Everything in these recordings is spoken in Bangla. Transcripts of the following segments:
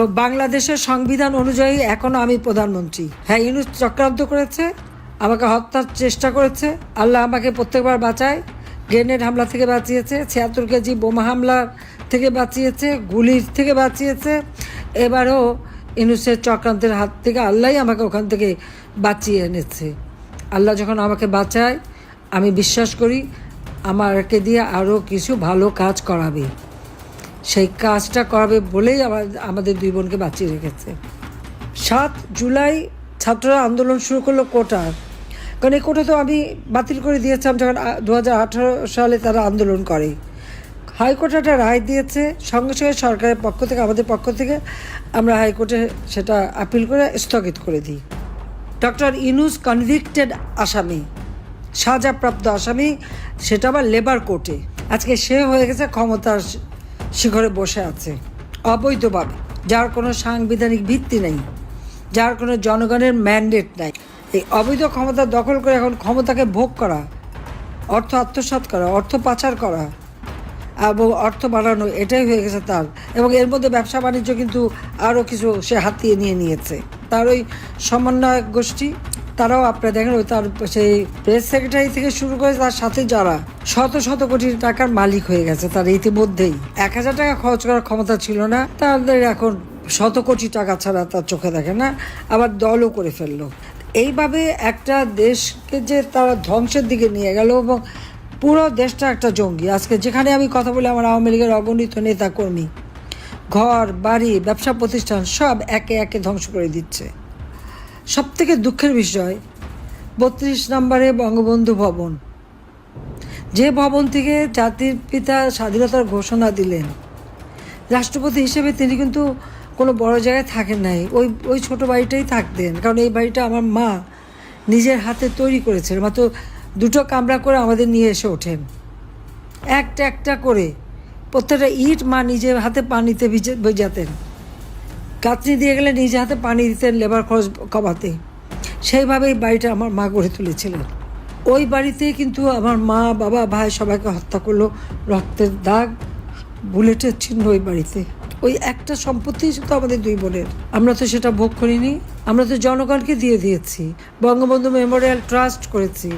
তো বাংলাদেশের সংবিধান অনুযায়ী এখনও আমি প্রধানমন্ত্রী। হ্যাঁ ইউনুস চক্রান্ত করেছে, আমাকে হত্যার চেষ্টা করেছে, আল্লাহ আমাকে প্রত্যেকবার বাঁচায়, গ্রেনেড হামলা থেকে বাঁচিয়েছে, ছিয়াত্তর কেজি বোমা হামলা থেকে বাঁচিয়েছে, গুলির থেকে বাঁচিয়েছে, এবারও ইনুসের চক্রান্তের হাত থেকে আল্লাহই আমাকে ওখান থেকে বাঁচিয়ে এনেছে। আল্লাহ যখন আমাকে বাঁচায়, আমি বিশ্বাস করি, আমাকে দিয়ে আরও কিছু ভালো কাজ করাবে। সেই কাজটা করাবে বলেই আমাদের দুই বোনকে বাঁচিয়ে রেখেছে। সাত জুলাই ছাত্ররা আন্দোলন শুরু করল কোটার। কারণ এই কোটা তো আমি বাতিল করে দিয়েছিলাম যখন দু হাজার আঠেরো সালে তারা আন্দোলন করে। হাইকোর্ট একটা রায় দিয়েছে, সঙ্গে সঙ্গে সরকারের পক্ষ থেকে, আমাদের পক্ষ থেকে আমরা হাইকোর্টে সেটা আপিল করে স্থগিত করে দিই। ডক্টর ইনুস কনভিক্টেড আসামি, সাজাপ্রাপ্ত আসামি, সেটা আবার লেবার কোর্টে। আজকে সে হয়ে গেছে ক্ষমতার শিখরে বসে আছে। অবৈধভাবে, যার কোনো সাংবিধানিক ভিত্তি নেই, যার কোনো জনগণের ম্যান্ডেট নাই। এই অবৈধ ক্ষমতা দখল করে এখন ক্ষমতাকে ভোগ করা, অর্থ আত্মসাৎ করা, অর্থ পাচার করা এবং অর্থ বাড়ানো, এটাই হয়ে গেছে তার। এবং এর মধ্যে ব্যবসা বাণিজ্য কিন্তু আরও কিছু সে হাতিয়ে নিয়ে নিয়েছে। তার ওই সমন্বয়ক গোষ্ঠী তারাও আপনারা দেখেন, ওই তার সেই প্রেস সেক্রেটারি থেকে শুরু করে তার সাথে যারা শত শত কোটি টাকার মালিক হয়ে গেছে তার ইতিমধ্যেই। এক হাজার টাকা খরচ করার ক্ষমতা ছিল না, তাদের এখন শত কোটি টাকা ছাড়া তার চোখে দেখে না, আবার দলও করে ফেলল। এইভাবে একটা দেশকে যে তারা ধ্বংসের দিকে নিয়ে গেল এবং পুরো দেশটা একটা জঙ্গি। আজকে যেখানে আমি কথা বলি, আমার আওয়ামী লীগের অগণিত নেতা কর্মী ঘর, বাড়ি, ব্যবসা প্রতিষ্ঠান সব একে একে ধ্বংস করে দিচ্ছে। সব থেকে দুঃখের বিষয়, বত্রিশ নম্বরে বঙ্গবন্ধু ভবন। যে ভবন থেকে জাতির পিতা স্বাধীনতার ঘোষণা দিলেন, রাষ্ট্রপতি হিসেবে তিনি কিন্তু কোনো বড় জায়গায় থাকেন নাই। ওই ওই ছোট বাড়িটাই থাকতেন। কারণ এই বাড়িটা আমার মা নিজের হাতে তৈরি করেছেন মাত্র দুটো কামরা করে আমাদের নিয়ে এসে ওঠেন। একটা একটা করে প্রত্যেকটা ইট মা নিজের হাতে পানিতে ভিজে ভেজাতেন। কাতনি দিয়ে গেলে নিজে হাতে পানি দিতেন লেবার খরচ কমাতে। সেইভাবেই বাড়িটা আমার মা গড়ে তুলেছিলেন। ওই বাড়িতেই কিন্তু আমার মা, বাবা, ভাই সবাইকে হত্যা করল, রক্তের দাগ, বুলেটের চিহ্ন ওই বাড়িতে। ওই একটা সম্পত্তি তো আমাদের দুই বোনের। আমরা তো সেটা ভোগ করিনি। আমরা তো জনগণকে দিয়ে দিয়েছি। বঙ্গবন্ধু মেমোরিয়াল ট্রাস্ট করেছি।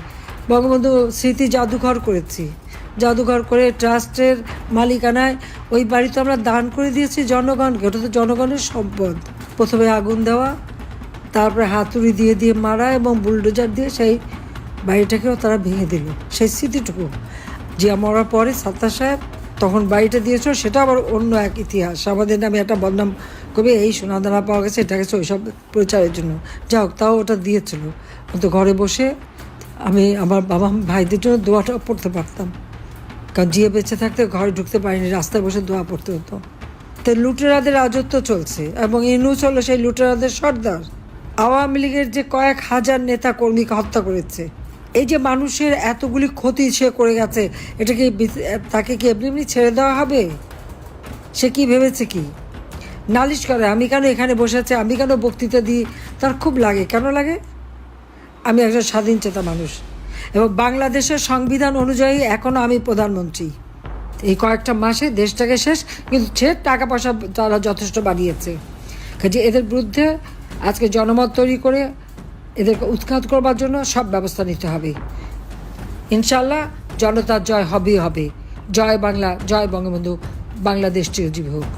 বঙ্গবন্ধু স্মৃতি জাদুঘর করেছি। জাদুঘর করে ট্রাস্টের মালিকানায়। ওই বাড়ি তো আমরা দান করে দিয়েছি জনগণকে। ওটা তো জনগণের সম্পদ। প্রথমে আগুন দেওয়া, তারপরে হাতুড়ি দিয়ে দিয়ে মারা এবং বুলডোজার দিয়ে সেই বাড়িটাকেও তারা ভেঙে দিল। সেই স্মৃতিটুকু। যে মরার পরে সাত্তার সাহেব তখন বাড়িটা দিয়েছিল, সেটা আবার অন্য এক ইতিহাস। আমাদের নামে একটা বদনাম কবি, এই সোনাদানা পাওয়া গেছে, এটা গেছে ওইসব প্রচারের জন্য। যা হোক, তাও ওটা দিয়েছিল। কিন্তু ঘরে বসে আমি আমার বাবা ভাইদের জন্য দোয়াটা পড়তে পারতাম। কারণ জিয়ে বেঁচে থাকতে ঘরে ঢুকতে পারিনি, রাস্তায় বসে দোয়া পড়তে হতো। তো লুটেরাদের রাজত্ব চলছে এবং ইনুস হলো সেই লুটেরাদের সর্দার। আওয়ামী লীগের যে কয়েক হাজার নেতা কর্মীকে হত্যা করেছে, এই যে মানুষের এতগুলি ক্ষতি সে করে গেছে, এটা কি তাকে কি এমনি এমনি ছেড়ে দেওয়া হবে? সে কি ভেবেছে কি? নালিশ করে, আমি কেন এখানে বসে আছি, আমি কেন বক্তৃতা দিই? তার খুব লাগে। কেন লাগে? আমি একজন স্বাধীন চেতা মানুষ। এবং বাংলাদেশের সংবিধান অনুযায়ী এখনও আমি প্রধানমন্ত্রী। এই কয়েকটা মাসে দেশটাকে শেষ, কিন্তু সে টাকা পয়সা তারা যথেষ্ট বাড়িয়েছে কাজে এদের বিরুদ্ধে আজকে জনমত তৈরি করে এদেরকে উৎখাত করবার জন্য সব ব্যবস্থা নিতে হবে। ইনশাল্লাহ জনতার জয় হবেই হবে। জয় বাংলা, জয় বঙ্গবন্ধু, বাংলাদেশ চিরজীবী হোক।